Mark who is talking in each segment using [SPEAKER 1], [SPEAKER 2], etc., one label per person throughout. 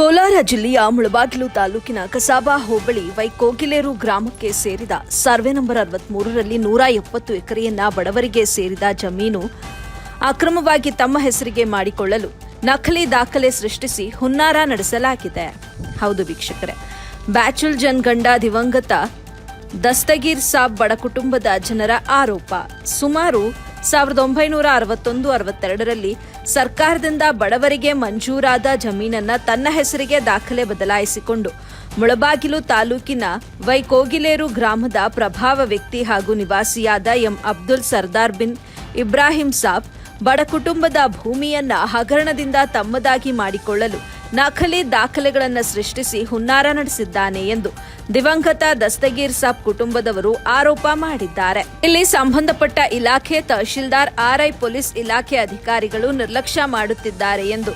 [SPEAKER 1] ಕೋಲಾರ ಜಿಲ್ಲೆಯ ಮುಳಬಾಗಿಲು ತಾಲೂಕಿನ ಕಸಾಬಾ ಹೋಬಳಿ ವೈಕೋಗಿಲೇರು ಗ್ರಾಮಕ್ಕೆ ಸೇರಿದ ಸರ್ವೆ ನಂಬರ್ ಅರವತ್ಮೂರರಲ್ಲಿ ನೂರ ಎಪ್ಪತ್ತು ಎಕರೆಯನ್ನ ಬಡವರಿಗೆ ಸೇರಿದ ಜಮೀನು ಅಕ್ರಮವಾಗಿ ತಮ್ಮ ಹೆಸರಿಗೆ ಮಾಡಿಕೊಳ್ಳಲು ನಕಲಿ ದಾಖಲೆ ಸೃಷ್ಟಿಸಿ ಹುನ್ನಾರ ನಡೆಸಲಾಗಿದೆ. ಹೌದು ವೀಕ್ಷಕರೇ, ಬ್ಯಾಚುಲ್ ಜನ್ ಗಂಡ ದಿವಂಗತ ದಸ್ತಗೀರ್ ಸಾಬ್ ಬಡ ಕುಟುಂಬದ ಜನರ ಆರೋಪ. ಸುಮಾರು ಸಾವಿರದ ಒಂಬೈನೂರ ಅರವತ್ತೊಂದು ಅರವತ್ತೆರಡರಲ್ಲಿ ಸರ್ಕಾರದಿಂದ ಬಡವರಿಗೆ ಮಂಜೂರಾದ ಜಮೀನನ್ನ ತನ್ನ ಹೆಸರಿಗೆ ದಾಖಲೆ ಬದಲಾಯಿಸಿಕೊಂಡು ಮುಳಬಾಗಿಲು ತಾಲೂಕಿನ ವೈಕೋಗಿಲೇರು ಗ್ರಾಮದ ಪ್ರಭಾವ ವ್ಯಕ್ತಿ ಹಾಗೂ ನಿವಾಸಿಯಾದ ಎಂ ಅಬ್ದುಲ್ ಸರ್ದಾರ್ ಬಿನ್ ಇಬ್ರಾಹಿಂ ಸಾಬ್ ಬಡ ಕುಟುಂಬದ ಭೂಮಿಯನ್ನ ಹಗರಣದಿಂದ ತಮ್ಮದಾಗಿ ಮಾಡಿಕೊಳ್ಳಲು ನಕಲಿ ದಾಖಲೆಗಳನ್ನು ಸೃಷ್ಟಿಸಿ ಹುನ್ನಾರ ನಡೆಸಿದ್ದಾನೆ ಎಂದು ದಿವಂಗತ ದಸ್ತಗೀರ್ ಸಾಬ್ ಕುಟುಂಬದವರು ಆರೋಪ ಮಾಡಿದ್ದಾರೆ. ಇಲ್ಲಿ ಸಂಬಂಧಪಟ್ಟ ಇಲಾಖೆ ತಹಶೀಲ್ದಾರ್ ಆರ್ಐ ಪೊಲೀಸ್ ಇಲಾಖೆ ಅಧಿಕಾರಿಗಳು ನಿರ್ಲಕ್ಷ್ಯ ಮಾಡುತ್ತಿದ್ದಾರೆ ಎಂದು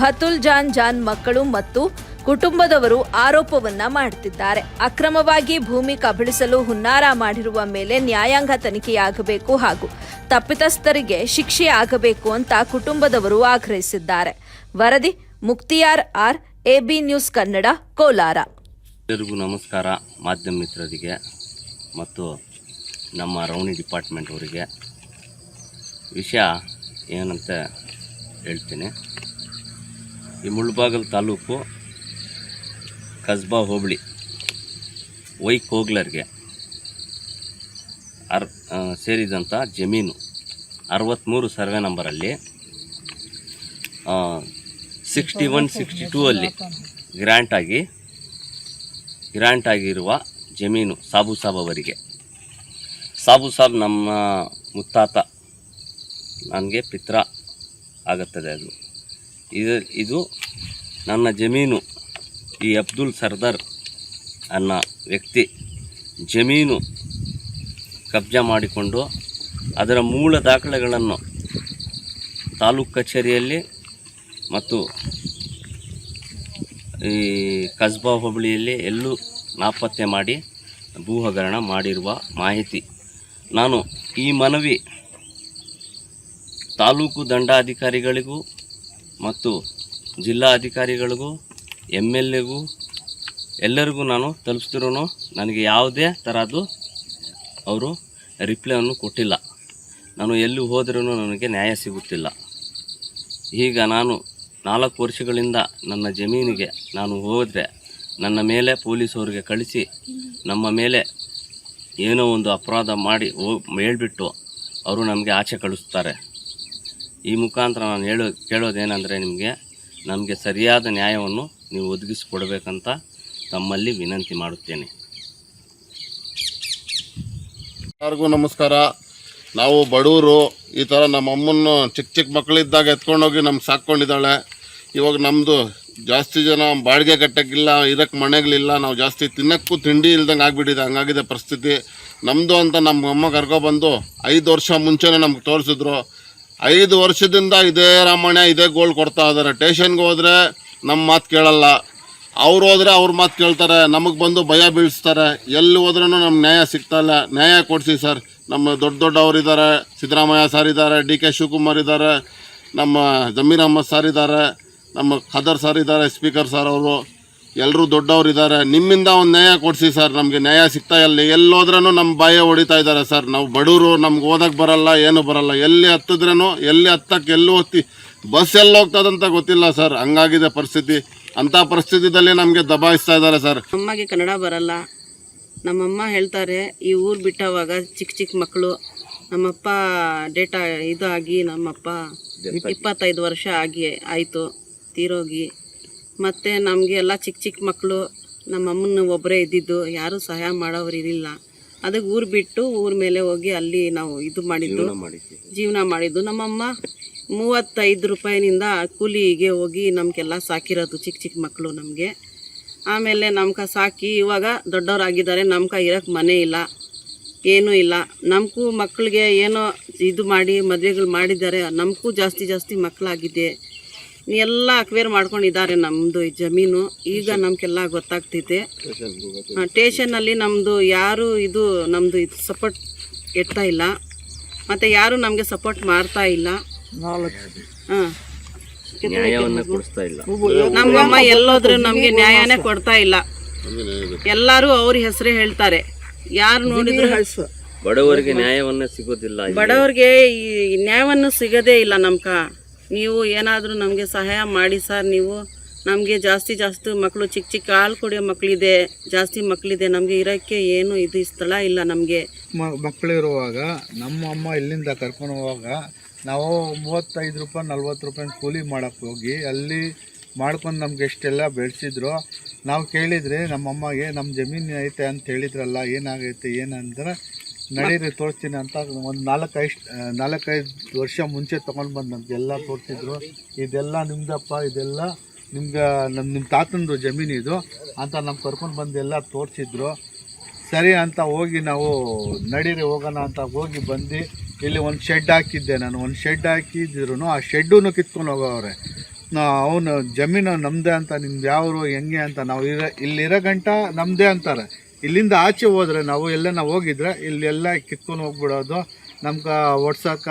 [SPEAKER 1] ಭತುಲ್ ಜಾನ್ ಜಾನ್ ಮಕ್ಕಳು ಮತ್ತು ಕುಟುಂಬದವರು ಆರೋಪವನ್ನ ಮಾಡುತ್ತಿದ್ದಾರೆ. ಅಕ್ರಮವಾಗಿ ಭೂಮಿ ಕಬಳಿಸಲು ಹುನ್ನಾರ ಮಾಡಿರುವ ಮೇಲೆ ನ್ಯಾಯಾಂಗ ತನಿಖೆಯಾಗಬೇಕು ಹಾಗೂ ತಪ್ಪಿತಸ್ಥರಿಗೆ ಶಿಕ್ಷೆ ಆಗಬೇಕು ಅಂತ ಕುಟುಂಬದವರು ಆಗ್ರಹಿಸಿದ್ದಾರೆ. ವರದಿ Mukhtiyar R AB news Kannada, Kolar.
[SPEAKER 2] ಎಲ್ಲರಿಗೂ ನಮಸ್ಕಾರ ಮಾಧ್ಯಮ ಮಿತ್ರರಿಗೆ ಮತ್ತು ನಮ್ಮ ರೌಣಿ ಡಿಪಾರ್ಟ್ಮೆಂಟ್ ಅವರಿಗೆ. ವಿಷಯ ಏನಂತ ಹೇಳ್ತೀನಿ. ಈ ಮುಳ್ಬಾಗಲ್ ತಾಲೂಕು ಕಸ್ಬಾ ಹೋಬಳಿ ವೈಕೋಗ್ಲರ್ಗೆ ಅರ್ ಆ, ಸೇರಿದಂಥ ಜಮೀನು ಅರವತ್ತ್ಮೂರು ಸರ್ವೆ ನಂಬರಲ್ಲಿ ಸಿಕ್ಸ್ಟಿ ಒನ್ ಸಿಕ್ಸ್ಟಿ ಟೂ ಅಲ್ಲಿ ಗ್ರ್ಯಾಂಟ್ ಗ್ರ್ಯಾಂಟ್ ಆಗಿರುವ ಜಮೀನು ಸಾಬು ಸಾಬ್ ಅವರಿಗೆ. ಸಾಬು ಸಾಬ್ ನಮ್ಮ ಮುತ್ತಾತ, ನನಗೆ ಪಿತ್ರ ಆಗುತ್ತದೆ ಅದು. ಇದು ಇದು ನನ್ನ ಜಮೀನು. ಈ ಅಬ್ದುಲ್ ಸರ್ದಾರ್ ಅನ್ನೋ ವ್ಯಕ್ತಿ ಜಮೀನು ಕಬ್ಜಾ ಮಾಡಿಕೊಂಡು ಅದರ ಮೂಲ ದಾಖಲೆಗಳನ್ನು ತಾಲೂಕು ಕಚೇರಿಯಲ್ಲಿ ಮತ್ತು ಈ ಕಸ್ಬಾ ಹೋಬಳಿಯಲ್ಲಿ ಎಲ್ಲೂ ನಾಪತ್ತೆ ಮಾಡಿ ಭೂ ಹಗರಣ ಮಾಡಿರುವ ಮಾಹಿತಿ. ನಾನು ಈ ಮನವಿ ತಾಲೂಕು ದಂಡಾಧಿಕಾರಿಗಳಿಗೂ ಮತ್ತು ಜಿಲ್ಲಾ ಅಧಿಕಾರಿಗಳಿಗೂ ಎಂ ಎಲ್ ಎಗೂ ಎಲ್ಲರಿಗೂ ನಾನು ತಲುಪಿಸ್ತಿರೂ ನನಗೆ ಯಾವುದೇ ಥರದ್ದು ಅವರು ರಿಪ್ಲೈಯನ್ನು ಕೊಟ್ಟಿಲ್ಲ. ನಾನು ಎಲ್ಲಿ ಹೋದ್ರೂ ನನಗೆ ನ್ಯಾಯ ಸಿಗುತ್ತಿಲ್ಲ. ಈಗ ನಾನು ನಾಲ್ಕು ವರ್ಷಗಳಿಂದ ನನ್ನ ಜಮೀನಿಗೆ ನಾನು ಹೋದರೆ ನನ್ನ ಮೇಲೆ ಪೊಲೀಸವ್ರಿಗೆ ಕಳಿಸಿ ನಮ್ಮ ಮೇಲೆ ಏನೋ ಒಂದು ಅಪರಾಧ ಮಾಡಿ ಹೋ ಹೇಳ್ಬಿಟ್ಟು ಅವರು ನಮಗೆ ಆಚೆ ಕಳಿಸ್ತಾರೆ. ಈ ಮುಖಾಂತರ ನಾನು ಹೇಳೋ ಕೇಳೋದೇನೆಂದರೆ ನಿಮಗೆ ನಮಗೆ ಸರಿಯಾದ ನ್ಯಾಯವನ್ನು ನೀವು ಒದಗಿಸಿಕೊಡ್ಬೇಕಂತ ತಮ್ಮಲ್ಲಿ ವಿನಂತಿ ಮಾಡುತ್ತೇನೆ.
[SPEAKER 3] ಎಲ್ಲರಿಗೂ ನಮಸ್ಕಾರ. ನಾವು ಬಡವರು ಈ ಥರ ನಮ್ಮ ಅಮ್ಮನ್ನು ಚಿಕ್ಕ ಚಿಕ್ಕ ಮಕ್ಕಳಿದ್ದಾಗ ಎತ್ಕೊಂಡೋಗಿ ನಮ್ಗೆ ಸಾಕ್ಕೊಂಡಿದ್ದಾಳೆ. ಇವಾಗ ನಮ್ಮದು ಜಾಸ್ತಿ ಜನ ಬಾಡಿಗೆ ಕಟ್ಟಕ್ಕಿಲ್ಲ ಇರಕ್ಕೆ ಮನೆಗಳಿಲ್ಲ, ನಾವು ಜಾಸ್ತಿ ತಿನ್ನಕ್ಕೂ ತಿಂಡಿ ಇಲ್ದಂಗೆ ಆಗಿಬಿಟ್ಟಿದೆ, ಹಂಗಾಗಿದೆ ಪರಿಸ್ಥಿತಿ. ನಮ್ಮದು ಅಂತ ನಮ್ಮ ಅಮ್ಮ ಕರ್ಕೊಬಂದು ಐದು ವರ್ಷ ಮುಂಚೆನೇ ನಮ್ಗೆ ತೋರಿಸಿದ್ರು. ಐದು ವರ್ಷದಿಂದ ಇದೇ ರಾಮಾಯಣ ಇದೇ ಗೋಲ್ಡ್ ಕೊಡ್ತಾ ಇದ್ದಾರೆ ಟೇಷನ್ಗೆ ಹೋದರೆ ನಮ್ಮ ಮಾತು ಕೇಳಲ್ಲ. ಅವ್ರು ಹೋದ್ರೆ ಅವ್ರ ಮಾತು ಕೇಳ್ತಾರೆ. ನಮಗೆ ಬಂದು ಭಯ ಬೀಳಿಸ್ತಾರೆ. ಎಲ್ಲಿ ಹೋದ್ರೂ ನಮ್ಗೆ ನ್ಯಾಯ ಸಿಗ್ತಾ ಇಲ್ಲ. ನ್ಯಾಯ ಕೊಡಿಸಿ ಸರ್. ನಮ್ಮ ದೊಡ್ಡ ದೊಡ್ಡವ್ರು ಇದ್ದಾರೆ ಸಿದ್ದರಾಮಯ್ಯ ಸರ್ ಇದ್ದಾರೆ ಡಿ ಕೆ ಶಿವಕುಮಾರ್ ಇದ್ದಾರೆ ನಮ್ಮ ಜಮೀರ್ ಅಹಮದ್ ಸರ್ ಇದ್ದಾರೆ ನಮ್ಮ ಖದರ್ ಸರ್ ಇದ್ದಾರೆ ಸ್ಪೀಕರ್ ಸರ್ ಅವರು. ಎಲ್ಲರೂ ದೊಡ್ಡವ್ರು ಇದ್ದಾರೆ. ನಿಮ್ಮಿಂದ ಒಂದು ನ್ಯಾಯ ಕೊಡಿಸಿ ಸರ್. ನಮಗೆ ನ್ಯಾಯ ಸಿಗ್ತಾ ಇಲ್ಲ ಎಲ್ಲೋದ್ರೂ ನಮ್ಮ ಬಾಯ ಹೊಡಿತಾ ಇದ್ದಾರೆ ಸರ್. ನಾವು ಬಡವರು ನಮ್ಗೆ ಓದಕ್ಕೆ ಬರಲ್ಲ ಏನು ಬರಲ್ಲ. ಎಲ್ಲಿ ಹತ್ತಿದ್ರೂ ಎಲ್ಲಿ ಹತ್ತಕ್ಕೆ ಎಲ್ಲಿ ಹೋಗ್ತಿ ಬಸ್ ಎಲ್ಲಿ ಹೋಗ್ತದಂತ ಗೊತ್ತಿಲ್ಲ ಸರ್. ಹಂಗಾಗಿದೆ ಪರಿಸ್ಥಿತಿ. ಅಂಥ ಪರಿಸ್ಥಿತಿದಲ್ಲಿ ನಮಗೆ ದಬಾಯಿಸ್ತಾ ಇದ್ದಾರೆ ಸರ್.
[SPEAKER 4] ನಮ್ಮಗೆ ಕನ್ನಡ ಬರಲ್ಲ. ನಮ್ಮಮ್ಮ ಹೇಳ್ತಾರೆ ಈ ಊರು ಬಿಟ್ಟವಾಗ ಚಿಕ್ಕ ಚಿಕ್ಕ ಮಕ್ಕಳು ನಮ್ಮಪ್ಪ ಡೇಟಾ ಇದಾಗಿ ನಮ್ಮಪ್ಪ ಇಪ್ಪತ್ತೈದು ವರ್ಷ ಆಗಿ ಆಯಿತು. ತೀರೋಗಿ ಮತ್ತು ನಮಗೆ ಎಲ್ಲ ಚಿಕ್ಕ ಚಿಕ್ಕ ಮಕ್ಕಳು ನಮ್ಮಮ್ಮನ ಒಬ್ಬರೇ ಇದ್ದಿದ್ದು ಯಾರೂ ಸಹಾಯ ಮಾಡೋರು ಇರಲಿಲ್ಲ. ಅದಕ್ಕೆ ಊರು ಬಿಟ್ಟು ಊರ ಮೇಲೆ ಹೋಗಿ ಅಲ್ಲಿ ನಾವು ಇದು ಮಾಡಿದ್ದು ಜೀವನ ಮಾಡಿದ್ದು. ನಮ್ಮಮ್ಮ ಮೂವತ್ತೈದು ರೂಪಾಯಿನಿಂದ ಕೂಲಿಗೆ ಹೋಗಿ ನಮಗೆಲ್ಲ ಸಾಕಿರೋದು ಚಿಕ್ಕ ಚಿಕ್ಕ ಮಕ್ಕಳು ನಮಗೆ. ಆಮೇಲೆ ನಮ್ಗೆ ಸಾಕಿ ಇವಾಗ ದೊಡ್ಡವರಾಗಿದ್ದಾರೆ ನಮ್ಗೆ ಇರೋಕ್ಕೆ ಮನೆ ಇಲ್ಲ ಏನೂ ಇಲ್ಲ. ನಮಗೂ ಮಕ್ಕಳಿಗೆ ಏನೋ ಇದು ಮಾಡಿ ಮದುವೆಗಳು ಮಾಡಿದ್ದಾರೆ ನಮಗೂ ಜಾಸ್ತಿ ಜಾಸ್ತಿ ಮಕ್ಕಳಾಗಿದೆ ಎಲ್ಲ ಅಕ್ವೇರ್ ಮಾಡ್ಕೊಂಡಿದ್ದಾರೆ ನಮ್ಮದು ಈ ಜಮೀನು. ಈಗ ನಮಗೆಲ್ಲ ಗೊತ್ತಾಗ್ತೈತೆ. ಟೇಷನಲ್ಲಿ ನಮ್ಮದು ಯಾರು ಇದು ನಮ್ಮದು ಇದು ಸಪೋರ್ಟ್ ಎಡ್ತಾ ಇಲ್ಲ. ಮತ್ತು ಯಾರು ನಮಗೆ ಸಪೋರ್ಟ್ ಮಾಡ್ತಾ ಇಲ್ಲ. ಹಾಂ.
[SPEAKER 2] ನ್ಯಾಯವನ್ನ ಕೊಡಿಸ್ತಾ ಇಲ್ಲ.
[SPEAKER 4] ನಮ್ಮಮ್ಮ ಎಲ್ಲೋದ್ರು ನಮ್ಗೆ ನ್ಯಾಯನೇ ಕೊಡ್ತಾ ಇಲ್ಲ. ಎಲ್ಲಾರು ಅವ್ರ ಹೆಸರೇ ಹೇಳ್ತಾರೆ. ಯಾರು ನೋಡಿದ್ರು
[SPEAKER 2] ಬಡವರಿಗೆ ನ್ಯಾಯವನ್ನ ಸಿಗೋದಿಲ್ಲ ಬಡವರಿಗೆ
[SPEAKER 4] ಬಡವ್ರಿಗೆ ಈ ನ್ಯಾಯವನ್ನು ಸಿಗೋದೇ ಇಲ್ಲ ನಮ್ಕ ನೀವು ಏನಾದರೂ ನಮಗೆ ಸಹಾಯ ಮಾಡಿ ಸರ್ ನೀವು. ನಮಗೆ ಜಾಸ್ತಿ ಜಾಸ್ತಿ ಮಕ್ಕಳು ಚಿಕ್ಕ ಚಿಕ್ಕ ಹಾಲು ಕುಡಿಯೋ ಮಕ್ಕಳಿದೆ ಜಾಸ್ತಿ ಮಕ್ಕಳಿದೆ ನಮಗೆ ಇರೋಕ್ಕೆ ಏನು ಇದು ಸ್ಥಳ ಇಲ್ಲ ನಮಗೆ.
[SPEAKER 5] ಮಕ್ಕಳು ಇರುವಾಗ, ನಮ್ಮ ಅಮ್ಮ ಇಲ್ಲಿಂದ ಕರ್ಕೊಂಡು ಹೋಗುವಾಗ, ನಾವು ಮೂವತ್ತೈದು ರೂಪಾಯಿ, ನಲ್ವತ್ತು ರೂಪಾಯಿ ಕೂಲಿ ಮಾಡೋಕ್ಕೆ ಹೋಗಿ, ಅಲ್ಲಿ ಮಾಡ್ಕೊಂಡು ನಮ್ಗೆ ಎಷ್ಟೆಲ್ಲ ಬೆಳೆಸಿದ್ರು, ನಾವು ಕೇಳಿದರೆ ನಮ್ಮ ಅಮ್ಮಗೆ ನಮ್ಮ ಜಮೀನು ಐತೆ ಅಂತ ಹೇಳಿದ್ರಲ್ಲ, ಏನಾಗೈತೆ, ಏನಂದ್ರೆ ನಡೀರಿ ತೋರಿಸ್ತೀನಿ ಅಂತ ಒಂದು ನಾಲ್ಕೈದು ನಾಲ್ಕೈದು ವರ್ಷ ಮುಂಚೆ ತೊಗೊಂಡು ಬಂದು ನಮಗೆಲ್ಲ ತೋರಿಸಿದ್ರು. ಇದೆಲ್ಲ ನಿಮ್ದಪ್ಪ, ಇದೆಲ್ಲ ನಿಮ್ಗೆ ನಮ್ಮ ನಿಮ್ಮ ತಾತನದು ಜಮೀನು ಇದು ಅಂತ ನಮ್ಗೆ ಕರ್ಕೊಂಡು ಬಂದು ಎಲ್ಲ ತೋರಿಸಿದ್ರು. ಸರಿ ಅಂತ ಹೋಗಿ ನಾವು ನಡೀರಿ ಹೋಗೋಣ ಅಂತ ಹೋಗಿ ಬಂದು, ಇಲ್ಲಿ ಒಂದು ಶೆಡ್ ಹಾಕಿದ್ದೆ ನಾನು. ಒಂದು ಶೆಡ್ ಹಾಕಿದ್ರು ಆ ಶೆಡ್ಡೂ ಕಿತ್ಕೊಂಡು ಹೋಗೋವ್ರೆ. ಅವನು ಜಮೀನು ನಮ್ಮದೇ ಅಂತ, ನಿಮ್ದು ಯಾವರು, ಹೆಂಗೆ ಅಂತ, ನಾವು ಇರೋ, ಇಲ್ಲಿರೋ ಗಂಟ ನಮ್ಮದೇ ಅಂತಾರೆ. ಇಲ್ಲಿಂದ ಆಚೆ ಹೋದ್ರೆ ನಾವು ಎಲ್ಲ ನಾವು ಹೋಗಿದ್ರೆ ಇಲ್ಲೆಲ್ಲ ಕಿತ್ಕೊಂಡು ಹೋಗ್ಬಿಡೋದು. ನಮ್ಗೆ ಓಡ್ಸೋಕ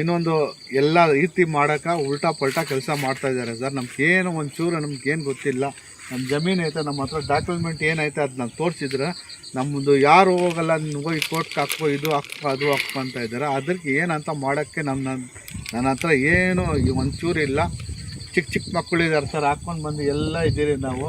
[SPEAKER 5] ಇನ್ನೊಂದು ಎಲ್ಲ ರೀತಿ ಮಾಡೋಕೆ ಉಲ್ಟಾ ಪಲ್ಟಾ ಕೆಲಸ ಮಾಡ್ತಾ ಇದ್ದಾರೆ ಸರ್. ನಮ್ಗೇನು ಒಂಚೂರು ನಮ್ಗೇನು ಗೊತ್ತಿಲ್ಲ. ನಮ್ಮ ಜಮೀನು ಐತೆ, ನಮ್ಮ ಹತ್ರ ಡಾಕ್ಯುಮೆಂಟ್ ಏನೈತೆ ಅದು ನಾವು ತೋರಿಸಿದ್ರೆ ನಮ್ಮದು ಯಾರು ಹೋಗಲ್ಲ ಹೋಗಿ ಕೋರ್ಟ್ಗೆ ಹಾಕೋ ಇದು ಹಾಕೋ ಅದು ಹಾಕೋ ಅಂತ ಇದ್ದಾರೆ. ಅದಕ್ಕೆ ಏನಂತ ಮಾಡೋಕ್ಕೆ ನಮ್ಮ ನನ್ನ ಹತ್ರ ಏನು ಒಂಚೂರು ಇಲ್ಲ. ಚಿಕ್ಕ ಚಿಕ್ಕ ಮಕ್ಕಳು ಇದ್ದಾರೆ ಸರ್. ಹಾಕ್ಕೊಂಡು ಬಂದು ಎಲ್ಲ ಇದ್ದೀರಿ ನಾವು.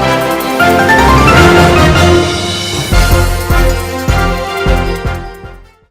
[SPEAKER 1] Música